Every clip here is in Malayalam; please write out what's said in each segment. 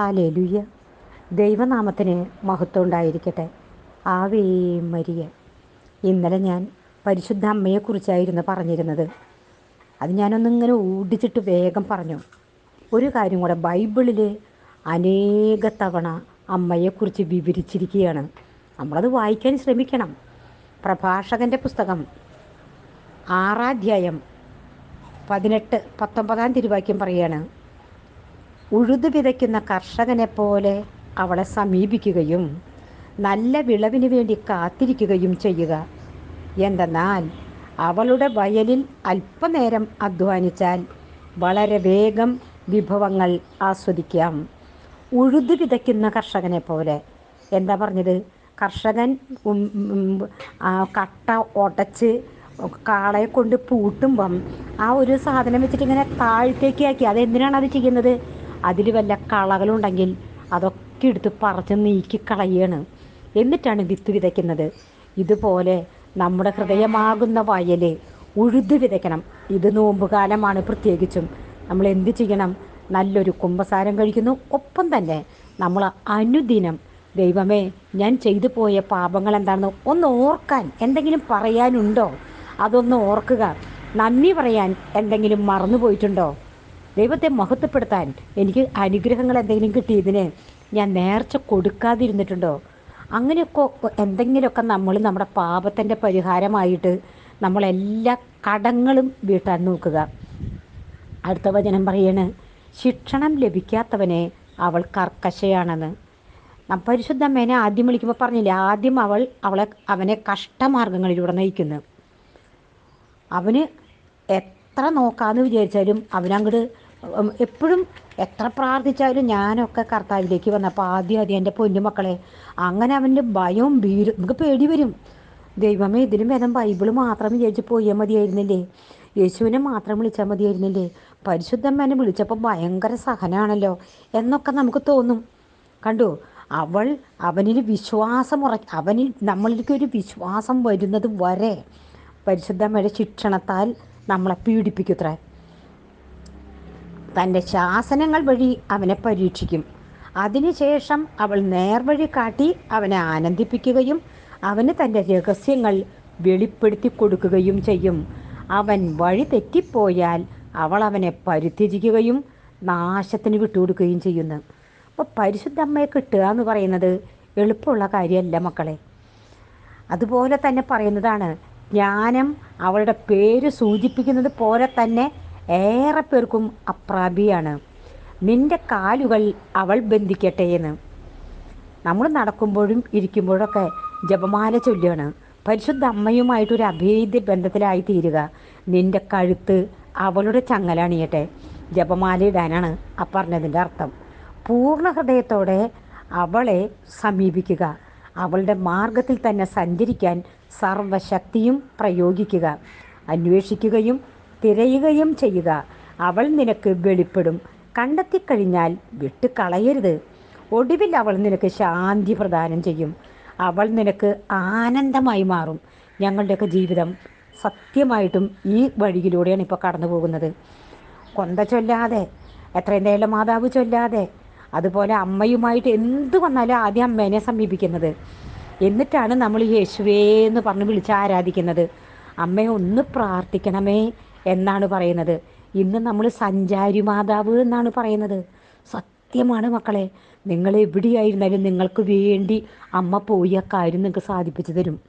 ഹാലേലുയ്യ ദൈവനാമത്തിന് മഹത്വം ഉണ്ടായിരിക്കട്ടെ ആവേ മരിയ. ഇന്നലെ ഞാൻ പരിശുദ്ധ അമ്മയെക്കുറിച്ചായിരുന്നു പറഞ്ഞിരുന്നത്. അത് ഞാനൊന്നിങ്ങനെ ഓടിച്ചിട്ട് വേഗം പറഞ്ഞു. ഒരു കാര്യം കൂടെ ബൈബിളിൽ അനേക തവണ അമ്മയെക്കുറിച്ച് വിവരിച്ചിരിക്കുകയാണ്. നമ്മളത് വായിക്കാൻ ശ്രമിക്കണം. പ്രഭാഷകന്റെ പുസ്തകം ആറാധ്യായം പതിനെട്ട് പത്തൊമ്പതാം തിരുവാക്യം പറയാണ് ഉഴുതു വിതയ്ക്കുന്ന കർഷകനെ പോലെ അവളെ സമീപിക്കുകയും നല്ല വിളവിന് വേണ്ടി കാത്തിരിക്കുകയും ചെയ്യുക. എന്തെന്നാൽ അവളുടെ വയലിൽ അല്പനേരം അധ്വാനിച്ചാൽ വളരെ വേഗം വിഭവങ്ങൾ ആസ്വദിക്കാം. ഉഴുതു വിതയ്ക്കുന്ന കർഷകനെ പോലെ എന്താ പറഞ്ഞത്? കർഷകൻ കട്ട ഉടച്ച് കാളയെ കൊണ്ട് പൂട്ടുമ്പം ആ ഒരു സാധനം വെച്ചിട്ട് ഇങ്ങനെ താഴത്തേക്ക് ആക്കി. അതെന്തിനാണ് അത് ചെയ്യുന്നത്? അതിൽ വല്ല കളകളുണ്ടെങ്കിൽ അതൊക്കെ എടുത്ത് പറിച്ച് നീക്കി കളയാണ്. എന്നിട്ടാണ് വിത്ത് വിതയ്ക്കുന്നത്. ഇതുപോലെ നമ്മുടെ ഹൃദയമാകുന്ന വയൽ ഉഴുത് വിതയ്ക്കണം. ഇത് നോമ്പുകാലമാണ് പ്രത്യേകിച്ചും. നമ്മൾ എന്ത് ചെയ്യണം? നല്ലൊരു കുമ്പസാരം കഴിക്കുന്നു. ഒപ്പം തന്നെ നമ്മൾ അനുദിനം ദൈവമേ ഞാൻ ചെയ്തു പോയ പാപങ്ങൾ എന്താണെന്ന് ഒന്ന് ഓർക്കാൻ എന്തെങ്കിലും പറയാനുണ്ടോ? അതൊന്ന് ഓർക്കുക. നന്ദി പറയാൻ എന്തെങ്കിലും മറന്നു പോയിട്ടുണ്ടോ ദൈവത്തെ മഹത്വപ്പെടുത്താൻ എനിക്ക് അനുഗ്രഹങ്ങൾ എന്തെങ്കിലും കിട്ടിയതിന് ഞാൻ നേർച്ച കൊടുക്കാതിരുന്നിട്ടുണ്ടോ? അങ്ങനെയൊക്കെ എന്തെങ്കിലുമൊക്കെ നമ്മൾ നമ്മുടെ പാപത്തിന്റെ പരിഹാരമായിട്ട് നമ്മളെല്ലാ കടങ്ങളും വീട്ടാൻ നോക്കുക. അടുത്ത വചനം പറയാണ് ശിക്ഷണം ലഭിക്കാത്തവനെ അവൾ കർക്കശയാണെന്ന്. പരിശുദ്ധ അമ്മേനെ ആദ്യം വിളിക്കുമ്പോൾ പറഞ്ഞില്ലേ ആദ്യം അവൾ അവളെ അവനെ കഷ്ടമാർഗങ്ങളിലൂടെ നയിക്കുന്നു. അവന് എത്ര നോക്കാമെന്ന് വിചാരിച്ചാലും അവനങ്ങോട്ട് എപ്പോഴും എത്ര പ്രാർത്ഥിച്ചാലും ഞാനൊക്കെ കർത്താവിലേക്ക് വന്നപ്പോൾ ആദ്യം ആദ്യം എന്റെ പൊന്നുമക്കളെ അങ്ങനെ അവന്റെ ഭയവും ഭീരും നമുക്ക് പേടി വരും. ദൈവമേ ഇതിലും വേദം ബൈബിൾ മാത്രം വിചാരിച്ച് പോയാൽ മതിയായിരുന്നില്ലേ? യേശുവിനെ മാത്രം വിളിച്ചാൽ മതിയായിരുന്നില്ലേ? പരിശുദ്ധമ്മനെ വിളിച്ചപ്പോൾ ഭയങ്കര സഹനാണല്ലോ എന്നൊക്കെ നമുക്ക് തോന്നും. കണ്ടു? അവൾ അവനിൽ വിശ്വാസം ഉറ അവനിൽ നമ്മളിലേക്ക് ഒരു വിശ്വാസം വരുന്നത് വരെ പരിശുദ്ധമ്മയുടെ ശിക്ഷണത്താൽ നമ്മളെ പീഡിപ്പിക്കുത്രേ. തന്റെ ശാസനങ്ങൾ വഴി അവനെ പരീക്ഷിക്കും. അതിനുശേഷം അവൾ നേർവഴി കാട്ടി അവനെ ആനന്ദിപ്പിക്കുകയും അവന് തന്റെ രഹസ്യങ്ങൾ വെളിപ്പെടുത്തി കൊടുക്കുകയും ചെയ്യും. അവൻ വഴി തെറ്റിപ്പോയാൽ അവൾ അവനെ പരിത്യജിക്കുകയും നാശത്തിന് വിട്ടുകൊടുക്കുകയും ചെയ്യുന്നു. അപ്പോൾ പരിശുദ്ധ അമ്മയെ കിട്ടുക എന്ന് പറയുന്നത് എളുപ്പമുള്ള കാര്യമല്ല മക്കളെ. അതുപോലെ തന്നെ പറയുന്നതാണ് ജ്ഞാനം അവളുടെ പേര് സൂചിപ്പിക്കുന്നത് പോലെ തന്നെ ഏറെ പേർക്കും അപ്രാപിയാണ്. നിന്റെ കാലുകൾ അവൾ ബന്ധിക്കട്ടെ എന്ന്. നമ്മൾ നടക്കുമ്പോഴും ഇരിക്കുമ്പോഴൊക്കെ ജപമാല ചൊല്ലുകയാണ്. പരിശുദ്ധ അമ്മയുമായിട്ടൊരു അഭേദ്യ ബന്ധത്തിലായി തീരുക. നിന്റെ കഴുത്ത് അവളുടെ ചങ്ങലണിയട്ടെ. ജപമാല ഇടാനാണ് ആ പറഞ്ഞതിന്റെ അർത്ഥം. പൂർണ ഹൃദയത്തോടെ അവളെ സമീപിക്കുക. അവളുടെ മാർഗത്തിൽ തന്നെ സഞ്ചരിക്കാൻ സർവശക്തിയും പ്രയോഗിക്കുക. അന്വേഷിക്കുകയും തിരയുകയും ചെയ്യുക. അവൾ നിനക്ക് വെളിപ്പെടും. കണ്ടെത്തിക്കഴിഞ്ഞാൽ വിട്ടുകളയരുത്. ഒടുവിൽ അവൾ നിനക്ക് ശാന്തി പ്രദാനം ചെയ്യും. അവൾ നിനക്ക് ആനന്ദമായി മാറും. ഞങ്ങളുടെയൊക്കെ ജീവിതം സത്യമായിട്ടും ഈ വഴിയിലൂടെയാണ് ഇപ്പോൾ കടന്നു പോകുന്നത്. കൊന്ത ചൊല്ലാതെ എത്രയും നേരം മാതാവ് ചൊല്ലാതെ അതുപോലെ അമ്മയുമായിട്ട് എന്ത് വന്നാലും ആദ്യം അമ്മേനെ സമീപിക്കുന്നത്. എന്നിട്ടാണ് നമ്മൾ യേശുവേ എന്ന് പറഞ്ഞ് വിളിച്ച് ആരാധിക്കുന്നത്. അമ്മയെ ഒന്ന് പ്രാർത്ഥിക്കണമേ. എന്നാണ് പറയുന്നത്. ഇന്ന് നമ്മൾ സഞ്ചാരി മാതാവ് എന്നാണ് പറയുന്നത്. സത്യമാണ് മക്കളെ. നിങ്ങൾ എവിടെയായിരുന്നാലും നിങ്ങൾക്ക് വേണ്ടി അമ്മ പോയി ആ കാര്യം നിങ്ങൾക്ക് സാധിപ്പിച്ചു തരും.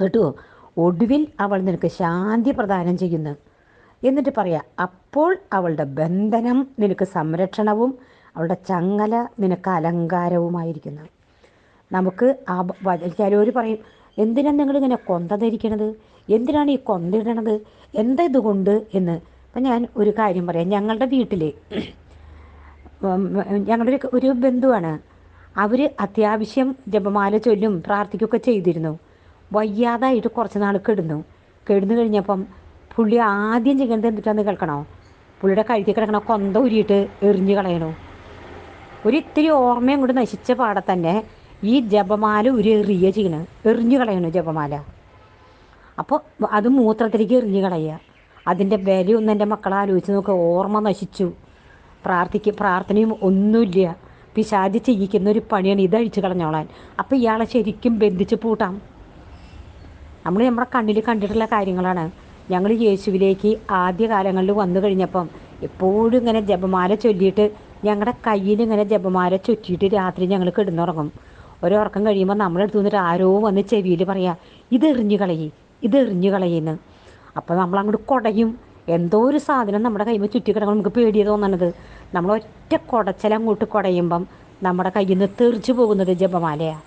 കേട്ടോ? ഒടുവിൽ അവൾ നിനക്ക് ശാന്തി പ്രദാനം ചെയ്യുന്നു. എന്നിട്ട് പറയാം അപ്പോൾ അവളുടെ ബന്ധനം നിനക്ക് സംരക്ഷണവും അവളുടെ ചങ്ങല നിനക്ക് അലങ്കാരവുമായിരിക്കുന്നു. നമുക്ക് ആ ചിലവർ പറയും എന്തിനാണ് നിങ്ങളിങ്ങനെ കൊന്ത ധരിക്കണത്? എന്തിനാണ് ഈ കൊന്ത ഇടണത്? എന്താ ഇതുകൊണ്ട് എന്ന് അപ്പം ഞാൻ ഒരു കാര്യം പറയാം. ഞങ്ങളുടെ വീട്ടിൽ ഞങ്ങളുടെ ഒരു ബന്ധുവാണ്. അവർ അത്യാവശ്യം ജപമാല ചൊല്ലും പ്രാർത്ഥിക്കുകയൊക്കെ ചെയ്തിരുന്നു. വയ്യാതായിട്ട് കുറച്ച് നാൾ കിടന്നു. കിടന്നു കഴിഞ്ഞപ്പം പുള്ളി ആദ്യം ചെയ്യേണ്ടത് എന്തിട്ടാന്ന് കേൾക്കണോ? പുള്ളിയുടെ കഴുത്തി കിടക്കണ കൊന്ത ഉരിയിട്ട് എറിഞ്ഞു കളയണു. ഒരു ഇത്തിരി ഓർമ്മയും കൊണ്ട് നശിച്ച പാടെ തന്നെ ഈ ജപമാല ഒരു എറിയ ചെയ്യണ്. എറിഞ്ഞു കളയണു ജപമാല. അപ്പോൾ അത് മൂത്രത്തിലേക്ക് എറിഞ്ഞ് കളയുക. അതിന്റെ വിലയൊന്നും എന്റെ മക്കളെ ആലോചിച്ച് നോക്കുക ഓർമ്മ നശിച്ചു. പ്രാർത്ഥിക്ക പ്രാർത്ഥനയും ഒന്നുമില്ല. പിശാചി ചെയ്യിക്കുന്ന ഒരു പണിയാണ് ഇതഴിച്ച് കളഞ്ഞോളാൻ. അപ്പോൾ ഇയാളെ ശരിക്കും ബന്ധിച്ച് പൂട്ടാം. നമ്മൾ നമ്മുടെ കണ്ണിൽ കണ്ടിട്ടുള്ള കാര്യങ്ങളാണ്. ഞങ്ങൾ യേശുവിലേക്ക് ആദ്യ കാലങ്ങളിൽ വന്നു കഴിഞ്ഞപ്പം എപ്പോഴും ഇങ്ങനെ ജപമാല ചൊല്ലിയിട്ട് ഞങ്ങളുടെ കയ്യിൽ ഇങ്ങനെ ജപമാല ചുറ്റിയിട്ട് രാത്രി ഞങ്ങൾ കിടന്നുറങ്ങും. ഒരു ഒരുറക്കം കഴിയുമ്പോൾ നമ്മളെടുത്ത് നിന്നിട്ട് ആരോ വന്ന് ചെവിയിൽ പറയാ ഇത് എറിഞ്ഞു കളയി. ഇത് എറിഞ്ഞു അപ്പോൾ നമ്മൾ അങ്ങോട്ട് കുടയും. എന്തോ ഒരു സാധനം നമ്മുടെ കൈമ ചുറ്റി കിടക്കണം നമുക്ക് പേടിയ തോന്നണത്. നമ്മൾ ഒറ്റ കുടച്ചൽ അങ്ങോട്ട് കുടയുമ്പം നമ്മുടെ കയ്യിൽ നിന്ന് തെറിച്ചു പോകുന്നത് ജപമാലയാണ്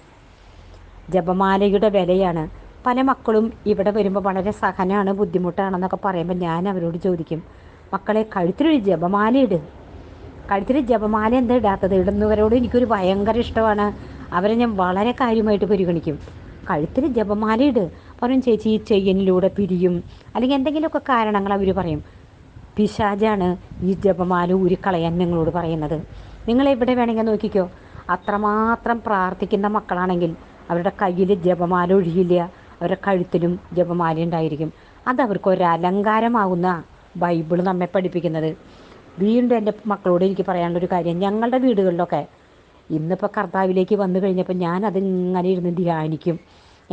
ജപമാലയുടെ വിലയാണ്. പല മക്കളും ഇവിടെ വരുമ്പോൾ വളരെ സഹനമാണ് ബുദ്ധിമുട്ടാണെന്നൊക്കെ പറയുമ്പോൾ ഞാൻ അവരോട് ചോദിക്കും മക്കളെ കഴുത്തിലൊരു ജപമാല ഇട്. കഴുത്തിൽ ജപമാല എന്താ ഇടാത്തത്? ഇടുന്നവരോട് എനിക്കൊരു ഭയങ്കര ഇഷ്ടമാണ്. അവരെ ഞാൻ വളരെ കാര്യമായിട്ട് പരിഗണിക്കും. കഴുത്തിൽ ജപമാല ഇട്. പറയും ചേച്ചി ഈ ചെയ്യനിലൂടെ പിരിയും. അല്ലെങ്കിൽ എന്തെങ്കിലുമൊക്കെ കാരണങ്ങൾ അവർ പറയും. പിശാജാണ് ഈ ജപമാല ഊരിക്കളയാൻ നിങ്ങളോട് പറയുന്നത്. നിങ്ങൾ എവിടെ വേണമെങ്കിൽ നോക്കിക്കോ. അത്രമാത്രം പ്രാർത്ഥിക്കുന്ന മക്കളാണെങ്കിൽ അവരുടെ കയ്യിൽ ജപമാല ഒഴിയില്ല. അവരുടെ കഴുത്തിലും ജപമാല ഉണ്ടായിരിക്കും. അതവർക്ക് അവർക്ക് ഒരു അലങ്കാരമാകുന്ന ബൈബിൾ നമ്മെ പഠിപ്പിക്കുന്നത്. വീണ്ടും എന്റെ മക്കളോട് എനിക്ക് പറയാനുള്ളൊരു കാര്യം. ഞങ്ങളുടെ വീടുകളിലൊക്കെ ഇന്നിപ്പോൾ കർത്താവിലേക്ക് വന്നു കഴിഞ്ഞപ്പോൾ ഞാൻ അതിങ്ങനെ ഇരുന്ന് ധ്യാനിക്കും.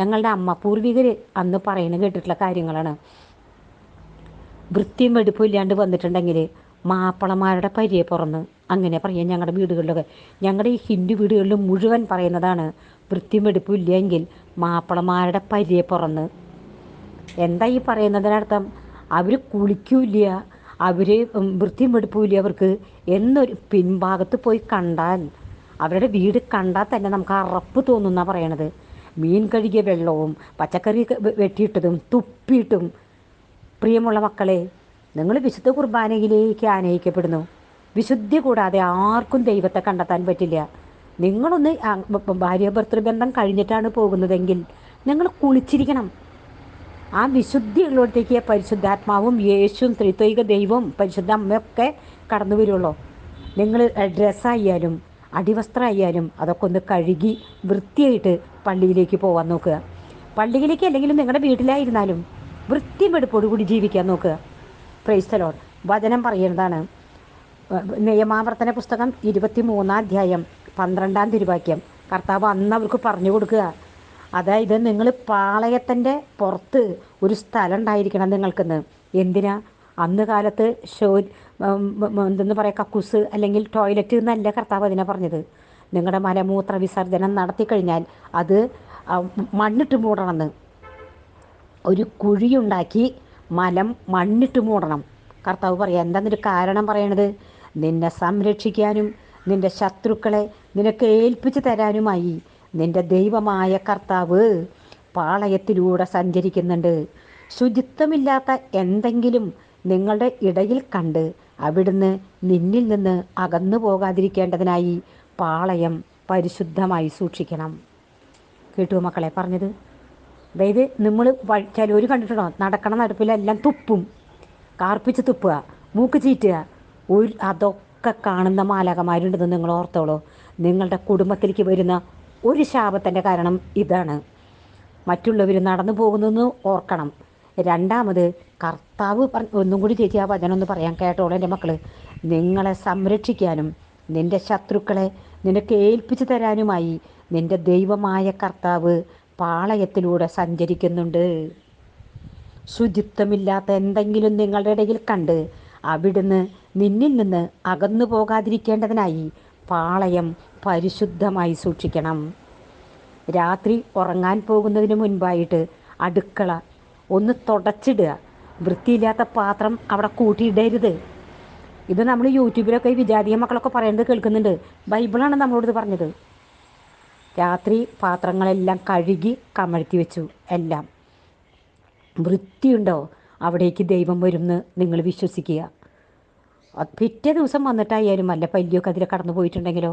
ഞങ്ങളുടെ അമ്മ പൂർവികർ അന്ന് പറയുന്നത് കേട്ടിട്ടുള്ള കാര്യങ്ങളാണ്. വൃത്തിയും വെടുപ്പും ഇല്ലാണ്ട് വന്നിട്ടുണ്ടെങ്കിൽ മാപ്പിളമാരുടെ പരിയെ പുറന്ന് അങ്ങനെ പറയാം ഞങ്ങളുടെ വീടുകളിലൊക്കെ. ഞങ്ങളുടെ ഈ ഹിന്ദു വീടുകളിൽ മുഴുവൻ പറയുന്നതാണ് വൃത്തിയും വെടുപ്പും ഇല്ലെങ്കിൽ മാപ്പിളമാരുടെ പരിയെ പുറന്ന്. എന്താ ഈ പറയുന്നതിനർത്ഥം? അവർ കുളിക്കൂല അവർ വൃത്തിയും വെടുപ്പൂല അവർക്ക് എന്നൊരു പിൻഭാഗത്ത് പോയി കണ്ടാൽ അവരുടെ വീട് കണ്ടാൽ തന്നെ നമുക്ക് അറപ്പ് തോന്നുന്ന പറയണത്. മീൻ കഴുകിയ വെള്ളവും പച്ചക്കറി വെട്ടിയിട്ടതും തുപ്പിയിട്ടും. പ്രിയമുള്ള മക്കളെ നിങ്ങൾ വിശുദ്ധ കുർബാനയിലേക്ക് ആനയിക്കപ്പെടുന്നു. വിശുദ്ധി കൂടാതെ ആർക്കും ദൈവത്തെ കണ്ടെത്താൻ പറ്റില്ല. നിങ്ങളൊന്ന് ഭാര്യ ഭർത്തൃബന്ധം കഴിഞ്ഞിട്ടാണ് പോകുന്നതെങ്കിൽ നിങ്ങൾ കുളിച്ചിരിക്കണം. ആ വിശുദ്ധിയുള്ളിടത്തേക്ക് പരിശുദ്ധാത്മാവും യേശുവും ത്രിത്വൈക ദൈവവും പരിശുദ്ധ അമ്മയൊക്കെ കടന്നു വരുള്ളൂ. നിങ്ങൾ ഡ്രസ്സായാലും അടിവസ്ത്രമായാലും അതൊക്കെ ഒന്ന് കഴുകി വൃത്തിയായിട്ട് പള്ളിയിലേക്ക് പോകാൻ നോക്കുക. പള്ളിയിലേക്ക് അല്ലെങ്കിലും നിങ്ങളുടെ വീട്ടിലായിരുന്നാലും വൃത്തിയും വെടുപ്പോടുകൂടി ജീവിക്കാൻ നോക്കുക. പ്രൈസ്തലോൺ വചനം പറയുന്നതാണ്. നിയമാവർത്തന പുസ്തകം ഇരുപത്തി മൂന്നാം അധ്യായം പന്ത്രണ്ടാം തിരുവാക്യം. കർത്താവ് അന്ന് അവർക്ക് പറഞ്ഞു കൊടുക്കുക. അതായത് നിങ്ങൾ പാളയത്തിന്റെ പുറത്ത് ഒരു സ്ഥലം ഉണ്ടായിരിക്കണം നിങ്ങൾക്കെന്ന്. എന്തിനാ? അന്ന് കാലത്ത് ഷോ എന്തെന്ന് പറയുക കക്കൂസ് അല്ലെങ്കിൽ ടോയ്ലറ്റ് എന്നല്ല കർത്താവ് അതിനെ പറഞ്ഞത്. നിങ്ങളുടെ മലമൂത്ര വിസർജനം നടത്തി കഴിഞ്ഞാൽ അത് മണ്ണിട്ട് മൂടണമെന്ന്. ഒരു കുഴിയുണ്ടാക്കി മലം മണ്ണിട്ട് മൂടണം. കർത്താവ് പറയാം എന്താന്നൊരു കാരണം പറയണത്? നിന്നെ സംരക്ഷിക്കാനും നിന്റെ ശത്രുക്കളെ നിനക്ക് ഏൽപ്പിച്ചു തരാനുമായി നിന്റെ ദൈവമായ കർത്താവ് പാളയത്തിലൂടെ സഞ്ചരിക്കുന്നുണ്ട്. ശുചിത്വമില്ലാത്ത എന്തെങ്കിലും നിങ്ങളുടെ ഇടയിൽ കണ്ട് അവിടുന്ന് നിന്നിൽ നിന്ന് അകന്നു പോകാതിരിക്കേണ്ടതിനായി പാളയം പരിശുദ്ധമായി സൂക്ഷിക്കണം. കേട്ടു മക്കളെ പറഞ്ഞത്? അതായത് നമ്മൾ ചിലവർ കണ്ടിട്ടുണ്ടോ? നടക്കണ നടപ്പിലെല്ലാം തുപ്പും. കാർപ്പിച്ച് തുപ്പുക മൂക്ക് ചീറ്റുക. ഒരു അതൊക്കെ കാണുന്ന മാലകമാരുണ്ടെന്ന് നിങ്ങൾ ഓർത്തോളൂ. നിങ്ങളുടെ കുടുംബത്തിലേക്ക് വരുന്ന ഒരു ശാപത്തിന്റെ കാരണം ഇതാണ്. മറ്റുള്ളവർ നടന്നു പോകുന്നെന്ന് ഓർക്കണം. രണ്ടാമത് കർത്താവ് ഒന്നും കൂടി ചേച്ചി ആ വചനമൊന്ന് പറയാൻ കേട്ടോളൂ എന്റെ മക്കൾ നിങ്ങളെ സംരക്ഷിക്കാനും നിന്റെ ശത്രുക്കളെ നിനക്ക് ഏൽപ്പിച്ചു തരാനുമായി നിന്റെ ദൈവമായ കർത്താവ് പാളയത്തിലൂടെ സഞ്ചരിക്കുന്നുണ്ട്. ശുചിത്വമില്ലാത്ത എന്തെങ്കിലും നിങ്ങളുടെ ഇടയിൽ കണ്ട് അവിടുന്ന് നിന്നിൽ നിന്ന് അകന്നു പോകാതിരിക്കേണ്ടതിനായി പാളയം പരിശുദ്ധമായി സൂക്ഷിക്കണം. രാത്രി ഉറങ്ങാൻ പോകുന്നതിന് മുൻപായിട്ട് അടുക്കള ഒന്ന് തുടച്ചിടുക. വൃത്തിയില്ലാത്ത പാത്രം അവിടെ കൂട്ടിയിടരുത്. ഇത് നമ്മൾ യൂട്യൂബിലൊക്കെ വിജാതീയ മക്കളൊക്കെ പറയുന്നത് കേൾക്കുന്നുണ്ട്. ബൈബിളാണ് നമ്മളോട് പറഞ്ഞത്. രാത്രി പാത്രങ്ങളെല്ലാം കഴുകി കമഴ്ത്തി വെച്ചു എല്ലാം. വൃത്തിയുണ്ടോ? അവിടേക്ക് ദൈവം വരുമെന്ന് നിങ്ങൾ വിശ്വസിക്കുക. പിറ്റേ ദിവസം വന്നിട്ടായാലും അല്ല പല്ലിയൊക്കെ അതിൽ കടന്നു പോയിട്ടുണ്ടെങ്കിലോ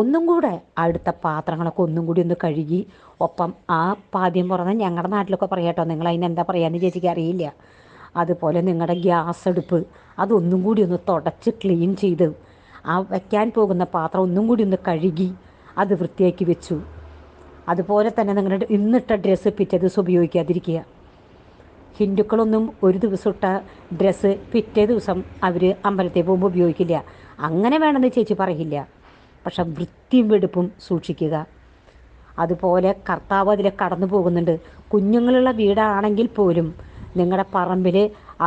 ഒന്നും കൂടെ അടുത്ത പാത്രങ്ങളൊക്കെ ഒന്നും കൂടി ഒന്ന് കഴുകി ഒപ്പം ആ പാദ്യം പുറന്ന് ഞങ്ങളുടെ നാട്ടിലൊക്കെ പറയാട്ടോ നിങ്ങൾ അതിനെന്താ പറയുക പറയാന്ന് ചേച്ചിക്ക് അറിയില്ല. അതുപോലെ നിങ്ങളുടെ ഗ്യാസ് അടുപ്പ് അതൊന്നും കൂടി ഒന്ന് തുടച്ച് ക്ലീൻ ചെയ്ത് ആ വയ്ക്കാൻ പോകുന്ന പാത്രം ഒന്നും കൂടി ഒന്ന് കഴുകി അത് വൃത്തിയാക്കി വെച്ചു. അതുപോലെ തന്നെ നിങ്ങളുടെ ഇന്നിട്ട ഡ്രസ്സ് പിറ്റേ ദിവസം ഉപയോഗിക്കാതിരിക്കുക. ഹിന്ദുക്കളൊന്നും ഒരു ദിവസം ഇട്ട ഡ്രസ്സ് പിറ്റേ ദിവസം അവർ അമ്പലത്തിൽ പോകുമ്പോൾ ഉപയോഗിക്കില്ല. അങ്ങനെ വേണമെന്ന് ചേച്ചി പറയില്ല. പക്ഷെ വൃത്തിയും വെടുപ്പും സൂക്ഷിക്കുക. അതുപോലെ കർത്താവ് അതിൽ കടന്നു പോകുന്നുണ്ട്. കുഞ്ഞുങ്ങളുള്ള വീടാണെങ്കിൽ പോലും നിങ്ങളുടെ പറമ്പിൽ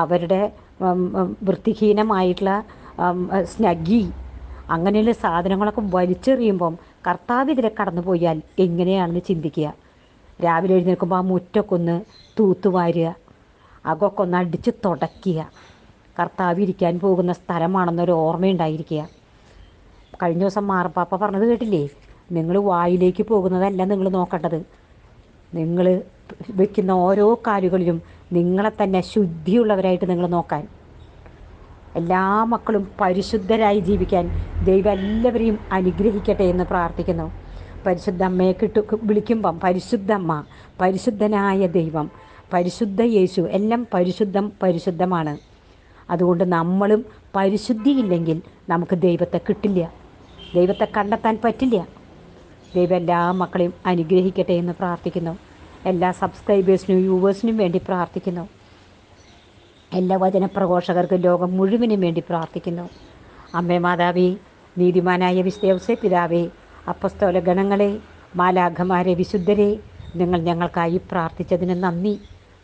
അവരുടെ വൃത്തിഹീനമായിട്ടുള്ള സ്നഗി അങ്ങനെയുള്ള സാധനങ്ങളൊക്കെ വലിച്ചെറിയുമ്പം കർത്താവ് ഇതിലെ കടന്നു പോയാൽ എങ്ങനെയാണെന്ന് ചിന്തിക്കുക. രാവിലെ എഴുന്നേൽക്കുമ്പോൾ ആ മുറ്റൊക്കെ ഒന്ന് തൂത്തുവാരുക. അകൊക്കെ ഒന്ന് അടിച്ച് തുടയ്ക്കുക കർത്താവ് ഇരിക്കാൻ പോകുന്ന സ്ഥലമാണെന്നൊരു ഓർമ്മയുണ്ടായിരിക്കുക. കഴിഞ്ഞ ദിവസം മാറപ്പാപ്പ പറഞ്ഞത് കേട്ടില്ലേ? നിങ്ങൾ വായിലേക്ക് പോകുന്നതല്ല നിങ്ങൾ നോക്കേണ്ടത്. നിങ്ങൾ വയ്ക്കുന്ന ഓരോ കാര്യങ്ങളിലും നിങ്ങളെ തന്നെ ശുദ്ധിയുള്ളവരായിട്ട് നിങ്ങൾ നോക്കാൻ. എല്ലാ മക്കളും പരിശുദ്ധരായി ജീവിക്കാൻ ദൈവം എല്ലാവരെയും അനുഗ്രഹിക്കട്ടെ എന്ന് പ്രാർത്ഥിക്കുന്നു. പരിശുദ്ധ അമ്മയെ കിട്ടു വിളിക്കുമ്പം പരിശുദ്ധമ്മ പരിശുദ്ധനായ ദൈവം പരിശുദ്ധ യേശു എല്ലാം പരിശുദ്ധം പരിശുദ്ധമാണ്. അതുകൊണ്ട് നമ്മളും പരിശുദ്ധിയില്ലെങ്കിൽ നമുക്ക് ദൈവത്തെ കിട്ടില്ല. ദൈവത്തെ കണ്ടെത്താൻ പറ്റില്ല. ദൈവം എല്ലാ മക്കളെയും അനുഗ്രഹിക്കട്ടെ എന്ന് പ്രാർത്ഥിക്കുന്നു. എല്ലാ സബ്സ്ക്രൈബേഴ്സിനും വ്യൂവേഴ്സിനും വേണ്ടി പ്രാർത്ഥിക്കുന്നു. എല്ലാ വചന പ്രഘോഷകർക്കും ലോകം മുഴുവനും വേണ്ടി പ്രാർത്ഥിക്കുന്നു. അമ്മേ മാതാവേ നീതിമാനായ വിശ്വസെ പിതാവേ അപ്പസ്തോല ഗണങ്ങളെ മാലാഖമാരെ വിശുദ്ധരെ നിങ്ങൾ ഞങ്ങൾക്കായി പ്രാർത്ഥിച്ചതിന് നന്ദി.